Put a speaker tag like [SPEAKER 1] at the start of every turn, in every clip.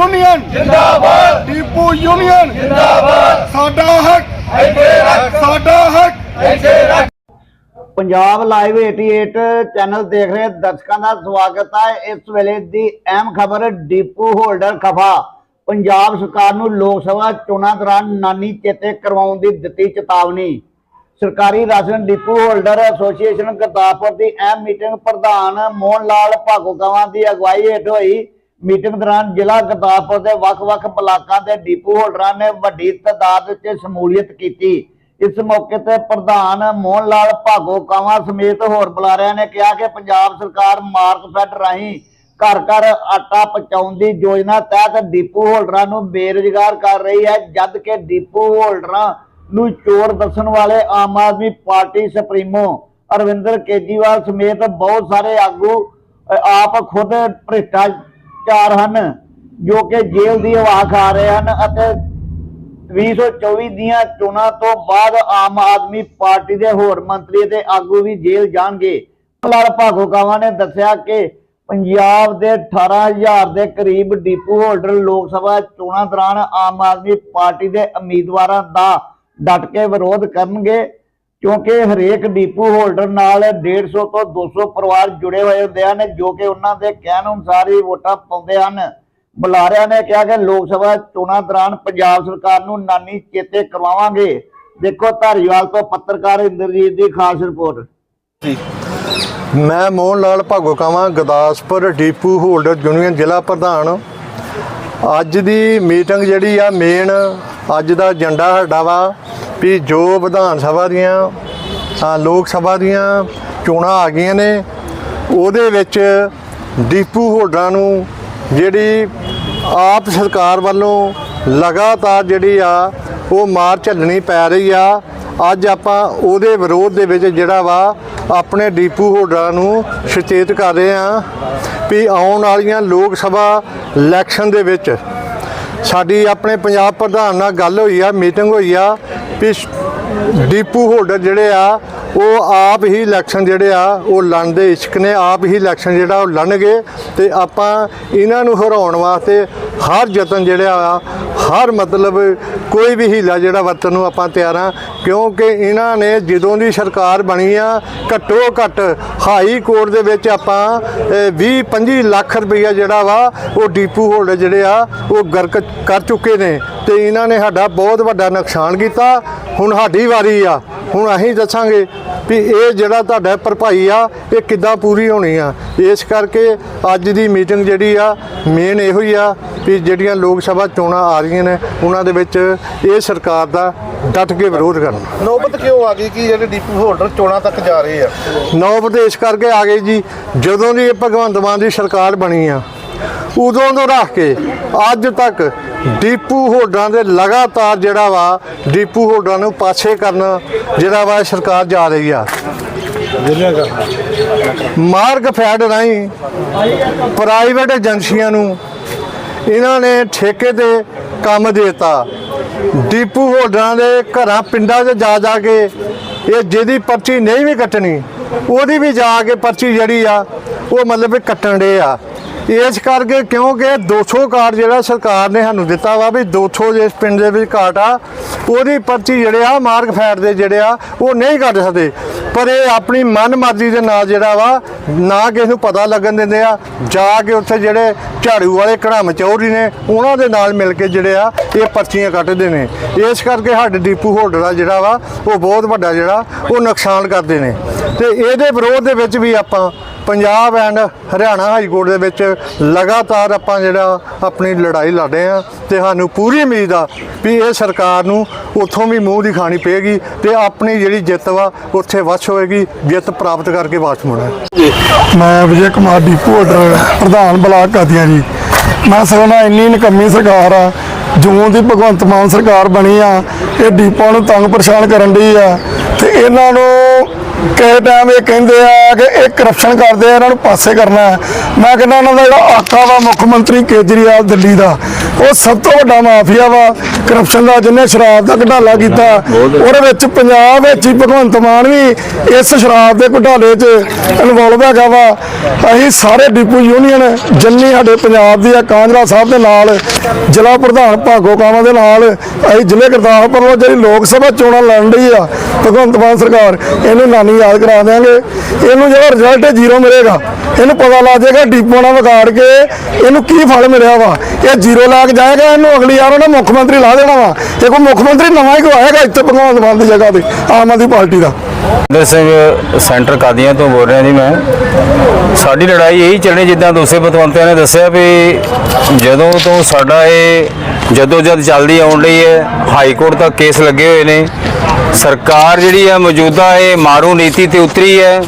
[SPEAKER 1] Union. ਜਿੰਦਾਬਾਦ। Depot union. ਜਿੰਦਾਬਾਦ। ਸਾਡਾ ਹੱਕ। ਇੱਥੇ ਰੱਖ। ਸਾਡਾ ਹੱਕ। ਇੱਥੇ ਰੱਖ।
[SPEAKER 2] ਪੰਜਾਬ ਲਾਈਵ 88 ਚੈਨਲ ਦੇਖ ਰਹੇ ਦਰਸ਼ਕਾਂ ਦਾ ਸਵਾਗਤ ਹੈ। ਇਸ ਵੇਲੇ ਦੀ ਅਹਿਮ ਖਬਰ ਡੀਪੂ ਹੋਲਡਰ ਖਫਾ। ਪੰਜਾਬ ਸਰਕਾਰ ਨੂੰ ਲੋਕ ਸਭਾ ਚੋਣਾਂ ਦੌਰਾਨ ਨਾਨੀ ਚੇਤੇ ਕਰਵਾਉਣ ਦੀ ਦਿੱਤੀ ਚੇਤਾਵਨੀ। ਸਰਕਾਰੀ ration depot holder association Gurdaspur ਦੀ ਅਹਿਮ ਮੀਟਿੰਗ ਪ੍ਰਧਾਨ ਮੋਹਨ ਲਾਲ ਭਾਗੋਗਾਵਾਂ ਦੀ ਅਗਵਾਈ ਹੇਠ ਹੋਈ। ਮੀਟਿੰਗ ਦੌਰਾਨ ਜ਼ਿਲ੍ਹਾ ਗੁਰਦਾਸਪੁਰ ਦੇ ਵੱਖ-ਵੱਖ ਬਲਾਕਾਂ ਦੇ ਡਿਪੂ ਹੋਲਡਰਾਂ ਨੇ ਵੱਡੀ ਤਾਦਾਦ ਵਿੱਚ ਸ਼ਮੂਲੀਅਤ ਕੀਤੀ। ਇਸ ਮੌਕੇ ਤੇ ਪ੍ਰਧਾਨ ਮੋਹਨ ਲਾਲ ਭਾਗੋਗਾਵਾਂ ਸਮੇਤ ਹੋਰ ਬੁਲਾਰਿਆਂ ਨੇ ਕਿਹਾ ਕਿ ਪੰਜਾਬ ਸਰਕਾਰ ਮਾਰਕਫੈਡ ਰਾਹੀਂ ਘਰ ਘਰ ਆਟਾ ਪਹੁੰਚਾਉਣ ਦੀ ਯੋਜਨਾ ਤਹਿਤ ਡਿਪੂ ਹੋਲਡਰਾਂ ਨੂੰ ਬੇਰੁਜ਼ਗਾਰ ਕਰ ਰਹੀ ਹੈ, ਜਦ ਕਿ ਡਿਪੂ ਹੋਲਡਰਾਂ ਨੂੰ ਚੋਰ ਦੱਸਣ ਵਾਲੇ ਆਮ ਆਦਮੀ ਪਾਰਟੀ ਸੁਪਰੀਮੋ ਅਰਵਿੰਦਰ ਕੇਜੀਵਾਲ ਸਮੇਤ ਬਹੁਤ ਸਾਰੇ ਆਗੂ ਆਪ ਖੁਦ ਭ੍ਰਿਸ਼ਟਾਚਾਰ ਹਨ, ਜੋ ਕਿ ਜੇਲ੍ਹ ਦੀ ਹਵਾ ਖਾ ਰਹੇ ਹਨ ਅਤੇ 2024 ਦੀਆਂ ਚੋਣਾਂ ਤੋਂ ਬਾਅਦ ਆਮ ਆਦਮੀ ਪਾਰਟੀ ਦੇ ਹੋਰ ਮੰਤਰੀ ਤੇ ਆਗੂ ਵੀ ਜੇਲ੍ਹ ਜਾਣਗੇ। ਲਾਲ ਭਾਗੋਕਾਵਾ ਨੇ ਦੱਸਿਆ ਕਿ ਪੰਜਾਬ ਦੇ 18000 ਦੇ ਕਰੀਬ ਡੀਪੂ ਹੋਲਡਰ ਲੋਕ ਸਭਾ ਚੋਣਾਂ ਦੌਰਾਨ ਆਮ ਆਦਮੀ ਪਾਰਟੀ ਦੇ ਉਮੀਦਵਾਰਾਂ ਦਾ ਡਟ ਕੇ ਵਿਰੋਧ ਕਰਨਗੇ। ਕਿਉਂਕਿ ਹਰੇਕ ਡੀਪੂ ਹੋਲਡਰ ਨਾਲ 150 ਤੋਂ 200 ਪਰਿਵਾਰ ਜੁੜੇ ਹੋਏ ਹੁੰਦੇ ਹਨ, ਜੋ ਕਿ ਉਹਨਾਂ ਦੇ ਕਹਿਣ ਅਨੁਸਾਰ ਹੀ ਵੋਟਾਂ ਪਾਉਂਦੇ ਹਨ। ਬੁਲਾਰਿਆਂ ਨੇ ਕਿਹਾ ਕਿ ਲੋਕ ਸਭਾ ਚੋਣਾਂ ਦੌਰਾਨ ਪੰਜਾਬ ਸਰਕਾਰ ਨੂੰ ਨਾਨੀ ਚੇਤੇ ਕਰਵਾਵਾਂਗੇ। ਦੇਖੋ ਧਾਰੀਵਾਲ ਤੋਂ ਪੱਤਰਕਾਰ ਇੰਦਰਜੀਤ ਦੀ ਖਾਸ ਰਿਪੋਰਟ।
[SPEAKER 3] ਮੈਂ Mohan Lal Bhagokawan, Gurdaspur depot holder union ਜ਼ਿਲ੍ਹਾ ਪ੍ਰਧਾਨ। ਅੱਜ ਦੀ ਮੀਟਿੰਗ ਜਿਹੜੀ ਆ, ਮੇਨ ਅੱਜ ਦਾ ਏਜੰਡਾ ਸਾਡਾ ਵਾ ਵੀ ਜੋ ਵਿਧਾਨ ਸਭਾ ਦੀਆਂ ਲੋਕ ਸਭਾ ਦੀਆਂ ਚੋਣਾਂ ਆ ਗਈਆਂ ਨੇ, ਉਹਦੇ ਵਿੱਚ ਡੀਪੂ ਹੋਲਡਰਾਂ ਨੂੰ ਜਿਹੜੀ ਆਪ ਸਰਕਾਰ ਵੱਲੋਂ ਲਗਾਤਾਰ ਜਿਹੜੀ ਆ, ਉਹ ਮਾਰ ਝੱਲਣੀ ਪੈ ਰਹੀ ਆ, ਅੱਜ ਆਪਾਂ ਉਹਦੇ ਵਿਰੋਧ ਦੇ ਵਿੱਚ ਜਿਹੜਾ ਵਾ, ਆਪਣੇ ਡੀਪੂ ਹੋਲਡਰਾਂ ਨੂੰ ਸੁਚੇਤ ਕਰ ਰਹੇ ਆ ਵੀ ਆਉਣ ਵਾਲੀਆਂ ਲੋਕ ਸਭਾ ਇਲੈਕਸ਼ਨ ਦੇ ਵਿੱਚ ਸਾਡੀ ਆਪਣੇ ਪੰਜਾਬ ਪ੍ਰਧਾਨ ਨਾਲ ਗੱਲ ਹੋਈ ਆ, ਮੀਟਿੰਗ ਹੋਈ ਆ ਵੀ ਡੀਪੂ ਹੋਲਡਰ ਜਿਹੜੇ ਆ, ਉਹ ਆਪ ਹੀ ਇਲੈਕਸ਼ਨ ਜਿਹੜੇ ਆ, ਉਹ ਲੜਨ ਦੇ ਇਸ਼ਕ ਨੇ, ਆਪ ਹੀ ਇਲੈਕਸ਼ਨ ਜਿਹੜਾ ਉਹ ਲੜਨਗੇ ਤੇ ਆਪਾਂ ਇਹਨਾਂ ਨੂੰ ਹਰਾਉਣ ਵਾਸਤੇ ਹਰ ਯਤਨ ਜਿਹੜਾ ਆ, ਹਰ ਮਤਲਬ ਕੋਈ ਵੀ ਹੀਲਾ ਜਿਹੜਾ ਵਰਤਣ ਨੂੰ ਆਪਾਂ ਤਿਆਰ ਆ, ਕਿਉਂਕਿ ਇਹਨਾਂ ਨੇ ਜਦੋਂ ਦੀ ਸਰਕਾਰ ਬਣੀ ਆ, ਘੱਟੋ ਘੱਟ ਹਾਈ ਕੋਰਟ ਦੇ ਵਿੱਚ ਆਪਾਂ 20 25 ਲੱਖ ਰੁਪਈਆ ਜਿਹੜਾ ਵਾ, ਉਹ ਡੀਪੂ ਹੋਲਡਰ ਜਿਹੜੇ ਆ, ਉਹ ਗਰਕ ਕਰ ਚੁੱਕੇ ਨੇ। ਤੇ ਇਹਨਾਂ ਨੇ ਸਾਡਾ ਬਹੁਤ ਵੱਡਾ ਨੁਕਸਾਨ ਕੀਤਾ। ਹੁਣ ਸਾਡੀ ਵਾਰੀ ਆ। ਹੁਣ ਅਸੀਂ ਦੱਸਾਂਗੇ ਵੀ ਇਹ ਜਿਹੜਾ ਤੁਹਾਡਾ ਭਰਪਾਈ ਆ ਇਹ ਕਿੱਦਾਂ ਪੂਰੀ ਹੋਣੀ ਆ। ਇਸ ਕਰਕੇ ਅੱਜ ਦੀ ਮੀਟਿੰਗ ਜਿਹੜੀ ਆ ਮੇਨ ਇਹੋ ਹੀ ਆ ਵੀ ਜਿਹੜੀਆਂ ਲੋਕ ਸਭਾ ਚੋਣਾਂ ਆ ਰਹੀਆਂ ਨੇ ਉਹਨਾਂ ਦੇ ਵਿੱਚ ਇਹ ਸਰਕਾਰ ਦਾ ਡਟ ਕੇ ਵਿਰੋਧ ਕਰਨ।
[SPEAKER 4] ਨੌਬਤ ਕਿਉਂ ਆ ਗਈ ਕਿ ਜਿਹੜੇ ਡੀਪੂ ਹੋਲਡਰ ਚੋਣਾਂ ਤੱਕ ਜਾ ਰਹੇ ਆ?
[SPEAKER 3] ਨੌਬਤ ਇਸ ਕਰਕੇ ਆ ਗਈ ਜੀ ਜਦੋਂ ਦੀ ਇਹ ਭਗਵੰਤ ਮਾਨ ਦੀ ਸਰਕਾਰ ਬਣੀ ਆ ਉਦੋਂ ਤੋਂ ਰੱਖ ਕੇ ਅੱਜ ਤੱਕ ਡੀਪੂ ਹੋਲਡਰਾਂ ਦੇ ਲਗਾਤਾਰ ਜਿਹੜਾ ਵਾ, ਡੀਪੂ ਹੋਲਡਰਾਂ ਨੂੰ ਪਾਸੇ ਕਰਨ ਜਿਹੜਾ ਵਾ ਸਰਕਾਰ ਜਾ ਰਹੀ ਆ। ਮਾਰਗ ਫੈਡ ਰਾਹੀਂ ਪ੍ਰਾਈਵੇਟ ਏਜੰਸੀਆਂ ਨੂੰ ਇਹਨਾਂ ਨੇ ਠੇਕੇ ਤੇ ਕੰਮ ਦਿੱਤਾ। ਡੀਪੂ ਹੋਲਡਰਾਂ ਦੇ ਘਰਾਂ, ਪਿੰਡਾਂ 'ਚ ਜਾ ਜਾ ਕੇ ਇਹ ਜਿਹਦੀ ਪਰਚੀ ਨਹੀਂ ਵੀ ਕੱਟਣੀ, ਉਹਦੀ ਵੀ ਜਾ ਕੇ ਪਰਚੀ ਜਿਹੜੀ ਆ ਉਹ ਮਤਲਬ ਕੱਟਣ ਦੇ ਆ। ਇਸ ਕਰਕੇ ਕਿਉਂਕਿ 200 ਕਾਰਡ ਜਿਹੜਾ ਸਰਕਾਰ ਨੇ ਸਾਨੂੰ ਦਿੱਤਾ ਵਾ ਵੀ 200 ਜਿਸ ਪਿੰਡ ਦੇ ਵਿੱਚ ਕਾਰਡ ਆ, ਉਹਦੀ ਪਰਚੀ ਜਿਹੜੇ ਆ ਮਾਰਗ ਫੈਟ ਦੇ ਜਿਹੜੇ ਆ, ਉਹ ਨਹੀਂ ਕੱਢ ਸਕਦੇ। ਪਰ ਇਹ ਆਪਣੀ ਮਨਮਰਜ਼ੀ ਦੇ ਨਾਲ ਜਿਹੜਾ ਵਾ, ਨਾ ਕਿਸੇ ਨੂੰ ਪਤਾ ਲੱਗਣ ਦਿੰਦੇ ਆ, ਜਾ ਕੇ ਉੱਥੇ ਜਿਹੜੇ ਝਾੜੂ ਵਾਲੇ ਘੜਾਮ ਚੌਧਰੀ ਨੇ, ਉਹਨਾਂ ਦੇ ਨਾਲ ਮਿਲ ਕੇ ਜਿਹੜੇ ਆ, ਇਹ ਪਰਚੀਆਂ ਕੱਟਦੇ ਨੇ। ਇਸ ਕਰਕੇ ਸਾਡੇ ਡੀਪੂ ਹੋਲਡਰ ਆ ਜਿਹੜਾ ਵਾ, ਉਹ ਬਹੁਤ ਵੱਡਾ ਜਿਹੜਾ, ਉਹ ਨੁਕਸਾਨ ਕਰਦੇ ਨੇ। ਤੇ ਇਹਦੇ ਵਿਰੋਧ ਦੇ ਵਿੱਚ ਵੀ ਆਪਾਂ Punjab and Haryana high court ਦੇ ਵਿੱਚ ਲਗਾਤਾਰ ਆਪਾਂ ਜਿਹੜਾ ਆਪਣੀ ਲੜਾਈ ਲੜ ਰਹੇ ਆ ਤੇ ਸਾਨੂੰ ਪੂਰੀ ਉਮੀਦ ਆ ਵੀ ਇਹ ਸਰਕਾਰ ਨੂੰ ਉੱਥੋਂ ਵੀ ਮੂੰਹ ਦੀ ਖਾਣੀ ਪਏਗੀ ਤੇ ਆਪਣੀ ਜਿਹੜੀ ਜਿੱਤ ਵਾ ਉੱਥੇ ਵਸ ਹੋਏਗੀ, ਜਿੱਤ ਪ੍ਰਾਪਤ ਕਰਕੇ ਵਾਪਸ ਮੁੜਨਾ
[SPEAKER 1] ਮੈਂ ਵਿਜੇ ਕੁਮਾਰ ਡੀਪੂ ਹੋਲਡਰ ਪ੍ਰਧਾਨ ਬਲਾਕ ਕਾਦੀਆਂ ਜੀ। ਮੈਂ ਸਗੋਂ ਇੰਨੀ ਨਕਮੀ ਸਰਕਾਰ ਆ, ਜੂਨ ਦੀ ਭਗਵੰਤ ਮਾਨ ਸਰਕਾਰ ਬਣੀ ਆ, ਇਹ ਡੀਪਾਂ ਨੂੰ ਤੰਗ ਪਰੇਸ਼ਾਨ ਕਰਨ ਦੀ ਆ, ਤੇ ਇਹਨਾਂ ਨੂੰ ਕਿਸੇ ਟਾਈਮ ਇਹ ਕਹਿੰਦੇ ਆ ਕਿ ਇਹ ਕਰਪਸ਼ਨ ਕਰਦੇ ਆ, ਇਹਨਾਂ ਨੂੰ ਪਾਸੇ ਕਰਨਾ ਹੈ। ਮੈਂ ਕਹਿੰਦਾ ਇਹਨਾਂ ਦਾ ਜਿਹੜਾ ਆਕਾ ਵਾ, ਮੁੱਖ ਮੰਤਰੀ ਕੇਜਰੀਵਾਲ ਦਿੱਲੀ ਦਾ, ਉਹ ਸਭ ਤੋਂ ਵੱਡਾ ਮਾਫੀਆ ਵਾ ਕਰਪਸ਼ਨ ਦਾ ਜਿਹਨੇ ਸ਼ਰਾਬ ਦਾ ਘਟਾਲਾ ਕੀਤਾ, ਉਹਦੇ ਵਿੱਚ ਪੰਜਾਬ ਵਿੱਚ ਹੀ ਭਗਵੰਤ ਮਾਨ ਵੀ ਇਸ ਸ਼ਰਾਬ ਦੇ ਘਟਾਲੇ 'ਚ ਇਨਵੋਲਵ ਹੈਗਾ ਵਾ ਅਸੀਂ ਸਾਰੇ ਡਿਪੂ ਯੂਨੀਅਨ, ਜਿੰਨੀ ਸਾਡੇ ਪੰਜਾਬ ਦੀ ਆ ਕਾਂਗਰਾ ਸਾਹਿਬ ਦੇ ਨਾਲ, ਜ਼ਿਲ੍ਹਾ ਪ੍ਰਧਾਨ ਭਾਗੋ ਕਾਵਾਂ ਦੇ ਨਾਲ, ਅਸੀਂ ਜ਼ਿਲ੍ਹੇ ਗੁਰਦਾਸਪੁਰ ਵੱਲੋਂ ਜਿਹੜੀ ਲੋਕ ਸਭਾ ਚੋਣਾਂ ਲੜਨ ਰਹੀ ਆ, ਭਗਵੰਤ ਮਾਨ ਸਰਕਾਰ, ਇਹਨੂੰ ਨਾਨੀ ਯਾਦ ਕਰਾ ਦਿਆਂਗੇ ਇਹਨੂੰ ਜਿਹੜਾ ਰਿਜ਼ਲਟ ਜ਼ੀਰੋ ਮਿਲੇਗਾ। ਇਹਨੂੰ ਪਤਾ ਲੱਗ ਜਾਏਗਾ ਡਿਪੂ ਨਾਲ ਵਿਗਾੜ ਕੇ ਇਹਨੂੰ ਕੀ ਫਲ ਮਿਲਿਆ ਵਾ। ਇਹ ਜ਼ੀਰੋ ਲਾ ਜਾਏਗਾ, ਇਹਨੂੰ ਅਗਲੀ ਵਾਰ ਉਹਨੇ ਮੁੱਖ ਮੰਤਰੀ ਲਾ ਦੇਣਾ ਵਾ। ਇਹ ਕੋਈ ਮੁੱਖ ਮੰਤਰੀ ਨਵਾਂ ਹੀ ਆਏਗਾ ਇੱਥੇ ਭਗਵੰਤ ਮਾਨ ਦੀ ਜਗ੍ਹਾ ਤੇ, ਆਮ ਆਦਮੀ ਪਾਰਟੀ ਦਾ।
[SPEAKER 5] ਇੰਦਰ ਸਿੰਘ, ਸੈਂਟਰ ਕਾਦੀਆਂ ਤੋਂ ਬੋਲ ਰਿਹਾ ਜੀ ਮੈਂ। ਸਾਡੀ ਲੜਾਈ ਇਹੀ ਚੱਲਣੀ ਜਿੱਦਾਂ ਦੂਸਰੇ ਬਤਵੰਤਿਆਂ ਨੇ ਦੱਸਿਆ ਵੀ ਜਦੋਂ ਤੋਂ ਸਾਡਾ ਇਹ ਜਦੋਂ ਜਦ ਚੱਲਦੀ ਆਉਣ ਲਈ ਹੈ। ਹਾਈ ਕੋਰਟ ਤੱਕ ਕੇਸ ਲੱਗੇ ਹੋਏ ਨੇ। ਸਰਕਾਰ ਜਿਹੜੀ ਹੈ ਮੌਜੂਦਾ ਇਹ ਮਾਰੂ ਨੀਤੀ ਤੇ ਉਤਰੀ ਹੈ।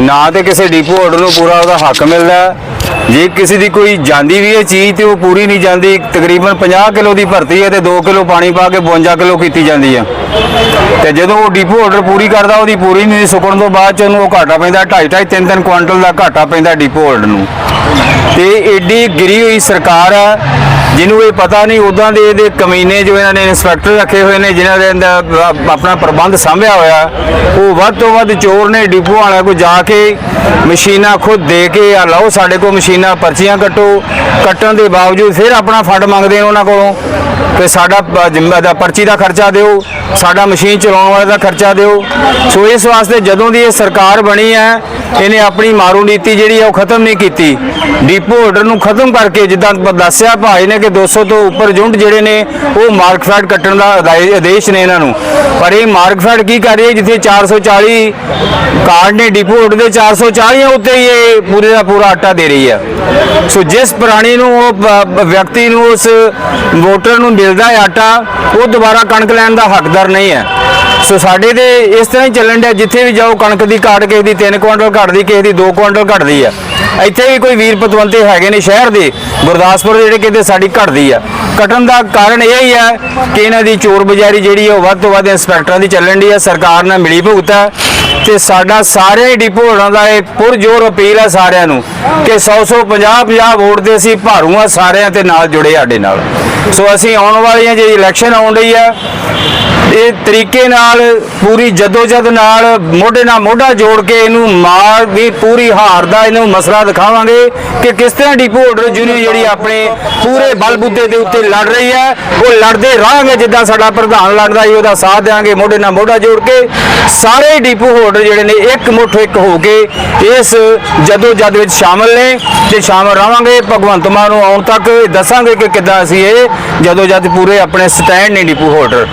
[SPEAKER 5] ਨਾ ਤੇ ਕਿਸੇ ਡੀਪੋ ਆਰਡਰ ਨੂੰ ਪੂਰਾ ਉਹਦਾ ਹੱਕ ਮਿਲਦਾ ਜੇ ਕਿਸੇ ਦੀ ਕੋਈ ਜਾਂਦੀ ਵੀ ਹੈ ਚੀਜ਼ ਤੇ ਉਹ ਪੂਰੀ ਨਹੀਂ ਜਾਂਦੀ, ਤਕਰੀਬਨ 50 ਕਿਲੋ ਦੀ ਭਰਤੀ ਹੈ ਤੇ 2 ਕਿਲੋ ਪਾਣੀ ਪਾ ਕੇ 52 ਕਿਲੋ ਕੀਤੀ ਜਾਂਦੀ ਹੈ। ਤੇ ਜਦੋਂ ਉਹ ਡੀਪੋ ਆਰਡਰ ਪੂਰੀ ਕਰਦਾ, ਉਹਦੀ ਪੂਰੀ ਨਹੀਂ ਸੁੱਕਣ ਤੋਂ ਬਾਅਦ ਚ ਉਹਨੂੰ ਉਹ ਘਾਟਾ ਪੈਂਦਾ 2.5 2.5 3 3 ਕੁਆਂਟਲ ਦਾ ਘਾਟਾ ਪੈਂਦਾ ਡੀਪੋ ਆਰਡਰ ਨੂੰ। ਤੇ ਏਡੀ ਗਿਰੀ ਹੋਈ ਸਰਕਾਰ ਹੈ। ਜਿਹਨੂੰ ਇਹ ਪਤਾ ਨਹੀਂ ਉਦਾਂ ਦੇ ਇਹਦੇ ਕਮੀਨੇ ਜੋ ਇਹਨਾਂ ਨੇ ਇੰਸਪੈਕਟਰ ਰੱਖੇ ਹੋਏ ਨੇ, ਜਿਨ੍ਹਾਂ ਦੇ ਆਪਣਾ ਪ੍ਰਬੰਧ ਸੰਭਿਆ ਹੋਇਆ, ਉਹ ਵੱਧ ਤੋਂ ਵੱਧ ਚੋਰ ਨੇ, ਡਿਪੂ ਵਾਲਿਆਂ ਕੋ ਜਾ ਕੇ ਮਸ਼ੀਨਾਂ ਖੁਦ ਦੇ ਕੇ ਆ ਲਓ ਸਾਡੇ ਕੋਲ ਮਸ਼ੀਨਾਂ, ਪਰਚੀਆਂ ਕੱਟੋ ਕੱਟਣ ਦੇ ਬਾਵਜੂਦ ਫਿਰ ਆਪਣਾ ਫੰਡ ਮੰਗਦੇ ਨੇ ਉਹਨਾਂ ਕੋਲੋਂ ਕਿ ਸਾਡਾ ਜ਼ਿੰਮਾ, ਦਾ ਪਰਚੀ ਦਾ ਖਰਚਾ ਦਿਓ, ਸਾਡਾ ਮਸ਼ੀਨ ਚਲਾਉਣ ਵਾਲੇ ਦਾ ਖਰਚਾ ਦਿਓ। ਸੋ ਇਸ ਵਾਸਤੇ ਜਦੋਂ ਦੀ ਇਹ ਸਰਕਾਰ ਬਣੀ ਹੈ, ਇਹਨੇ ਆਪਣੀ ਮਾਰੂ ਨੀਤੀ ਜਿਹੜੀ ਹੈ ਉਹ ਖਤਮ ਨਹੀਂ ਕੀਤੀ। ਡੀਪੋ ਆਰਡਰ ਨੂੰ ਖਤਮ ਕਰਕੇ ਜਿੱਦਾਂ ਪ- ਦੱਸਿਆ ਭਾਈ ਨੇ ਕਿ 200 ਤੋਂ ਉੱਪਰ ਜੁੰਡ ਜਿਹੜੇ ਨੇ, ਉਹ ਮਾਰਕਫੈਟ ਕੱਟਣ ਦਾ ਆਦਾਇ- ਆਦੇਸ਼ ਨੇ ਇਹਨਾਂ ਨੂੰ। ਪਰ ਇਹ ਮਾਰਕਫੈਟ ਕੀ ਕਰ ਰਹੀ ਹੈ, ਜਿੱਥੇ 440 ਕਾਰਡ ਨੇ ਡੀਪੋ ਆਰਡਰ ਦੇ 440 ਉੱਤੇ ਹੀ ਇਹ ਪੂਰੇ ਦਾ ਪੂਰਾ ਆਟਾ ਦੇ ਰਹੀ ਹੈ। ਸੋ ਜਿਸ ਪੁਰਾਣੀ ਨੂੰ, ਉਹ ਵਿਅਕਤੀ ਨੂੰ, ਉਸ ਵੋਟਰ ਨੂੰ ਮਿਲਦਾ ਹੈ ਆਟਾ, ਉਹ ਦੁਬਾਰਾ ਕਣਕ ਲੈਣ ਦਾ ਹੱਕਦਾਰ ਨਹੀਂ ਹੈ। ਸੋ ਸਾਡੇ ਤੇ ਇਸ ਤਰ੍ਹਾਂ ਹੀ ਚੱਲਣ ਡਿਆ, ਜਿੱਥੇ ਵੀ ਜਾਓ, ਕਣਕ ਦੀ ਘਾਟ ਕਿਸੇ ਦੀ 3 ਕੁਇੰਟਲ ਘਟਦੀ, ਕਿਸੇ ਦੀ 2 ਕੁਇੰਟਲ ਘਟਦੀ ਆ ਇੱਥੇ ਵੀ ਕੋਈ ਵੀਰ ਪਤਵੰਤੇ ਹੈਗੇ ਨੇ ਸ਼ਹਿਰ ਦੇ, ਗੁਰਦਾਸਪੁਰ ਦੇ ਜਿਹੜੇ ਕਿਤੇ ਸਾਡੀ ਘਟਦੀ ਆ। ਘਟਣ ਦਾ ਕਾਰਨ ਇਹ ਹੀ ਹੈ ਕਿ ਇਹਨਾਂ ਦੀ ਚੋਰ ਬਜ਼ਾਰੀ ਜਿਹੜੀ ਹੈ, ਉਹ ਵੱਧ ਤੋਂ ਵੱਧ ਇੰਸਪੈਕਟਰਾਂ ਦੀ ਚੱਲਣ ਦੀ ਹੈ, ਸਰਕਾਰ ਨਾਲ ਮਿਲੀ ਭੁਗਤ ਹੈ। ਤੇ ਸਾਡਾ ਸਾਰਿਆਂ ਹੀ ਡਿਪੂ ਹੋਣਾ ਦਾ ਇਹ ਪੁਰਜੋਰ ਅਪੀਲ ਹੈ ਸਾਰਿਆਂ ਨੂੰ ਕਿ 100 100 50 50 ਵੋਟ ਦੇ ਅਸੀਂ ਭਾਰੂ ਭਾਰੂਆਂ ਸਾਰਿਆਂ ਤੇ ਨਾਲ ਜੁੜੇ ਸਾਡੇ ਨਾਲ। ਸੋ ਅਸੀਂ ਆਉਣ ਵਾਲੀਆਂ ਜਿਹੜੀ ਇਲੈਕਸ਼ਨ ਆਉਣ ਰਹੀ ਆ ਇਹ ਤਰੀਕੇ ਨਾਲ, ਪੂਰੀ ਜਦੋਜਦ ਨਾਲ, ਮੋਢੇ ਨਾਲ ਮੋਢਾ ਜੋੜ ਕੇ ਇਹਨੂੰ ਮਾਰ ਵੀ ਪੂਰੀ ਹਾਰ ਦਾ ਇਹਨੂੰ ਮਸਲਾ ਦਿਖਾਵਾਂਗੇ ਕਿ ਕਿਸ ਤਰ੍ਹਾਂ ਡਿਪੂ ਹੋਲਡਰ ਯੂਨੀਅਨ ਜਿਹੜੀ ਆਪਣੇ ਪੂਰੇ ਬਲਬੂਤੇ ਦੇ ਉੱਤੇ ਲੜ ਰਹੀ ਹੈ। ਉਹ ਲੜਦੇ ਰਹਾਂਗੇ ਜਿੱਦਾਂ ਸਾਡਾ ਪ੍ਰਧਾਨ ਲੜਦਾ ਸੀ, ਉਹਦਾ ਸਾਥ ਦੇਵਾਂਗੇ ਮੋਢੇ ਨਾਲ ਮੋਢਾ ਜੋੜ ਕੇ। ਸਾਰੇ ਡਿਪੂ ਹੋਲਡਰ ਜਿਹੜੇ ਨੇ ਇੱਕ ਮੁੱਠ ਇੱਕ ਹੋ ਕੇ ਇਸ ਜਦੋਜਦ ਵਿੱਚ ਸ਼ਾਮਲ ਨੇ। ਤੇ ਸ਼ਾਮਲ ਰਹਾਂਗੇ, ਭਗਵੰਤ ਮਾਨ ਨੂੰ ਆਉਣ ਤੱਕ ਦੱਸਾਂਗੇ ਕਿ ਕਿੱਦਾਂ ਅਸੀਂ ਇਹ ਜਦੋਜਦ ਪੂਰੇ ਆਪਣੇ ਸਟੈਂਡ ਨੇ ਡਿਪੂ ਹੋਲਡਰ